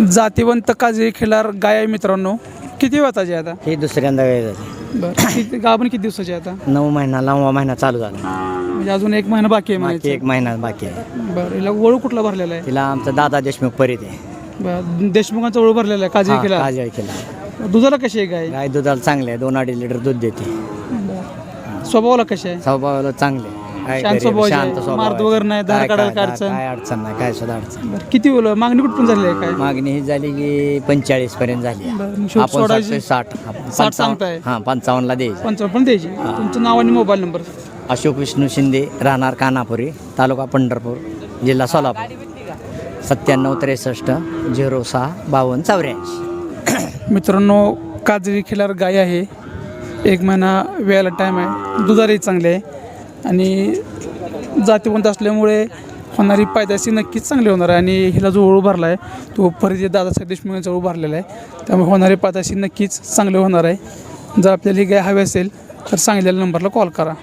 जातीवंत काजळी खिलार गाय आहे मित्रांनो. किती वाताची आहे आता? ही दुसऱ्यांदा वेळ बरं. किती गाभण किती दिवसाची आहे आता? नऊ महिना नववा महिना चालू झाला. म्हणजे अजून एक महिना बाकी आहे बाकी म्हणायचं. एक महिना बाकी आहे. बरं हिला वळू कुठला भरलेला आहे? तिला आमचा दादा देशमुख परीत आहे. बरं देशमुखांचा वळू भरलेला आहे काजळी हा, खिलार? काजळ केला दुधाला कशी आहे गाय? गाय दुधाला चांगले आहे दोन अडीच लिटर दूध देते. स्वभावाला कशी आहे? स्वभावाला चांगले आहे. काय शांत गरीब, स्वभावाची शांत आहे. स्वभाव मारत आहे. वगैरे नाही, धार काय- काढायला काय- अडचण? काय अडचण नाही काय सुद्धा अडचण. बरं किती वळू मागणी कुठून झाली आहे काय मागणी ही झाली की पंचेचाळीस पर्यंत झाली आहे. बरं, मग शेवट आपण सोडायची? साठ साठ सांगताय. हा पंचावन्नला द्यायची पंचावन्न पण द्यायची तुमचं नाव आणि मोबाईल नंबर अशोक विष्णू शिंदे राहणार कानापुरी तालुका पंढरपूर जिल्हा सोलापूर सत्त्याण्णव त्रेसष्ट झिरो सहा बावन्न चौऱ्याऐंशी मित्रांनो काजळी खिलार गाय आहे एक महिना वेळेला टाईम आहे दुधारी चांगले आहे आणि जातीवंत असल्यामुळे होणारी पायदाशी नक्कीच चांगली होणार आहे. आणि हिला जो ओळू भरला आहे तो परिचय दादासाहेब देशमुख यांचा ओळू भरलेला आहे. त्यामुळे होणारी पायदाशी नक्कीच चांगली होणार आहे. जर आपल्याला ही गाय हवी असेल तर सांगितलेल्या नंबरला कॉल करा.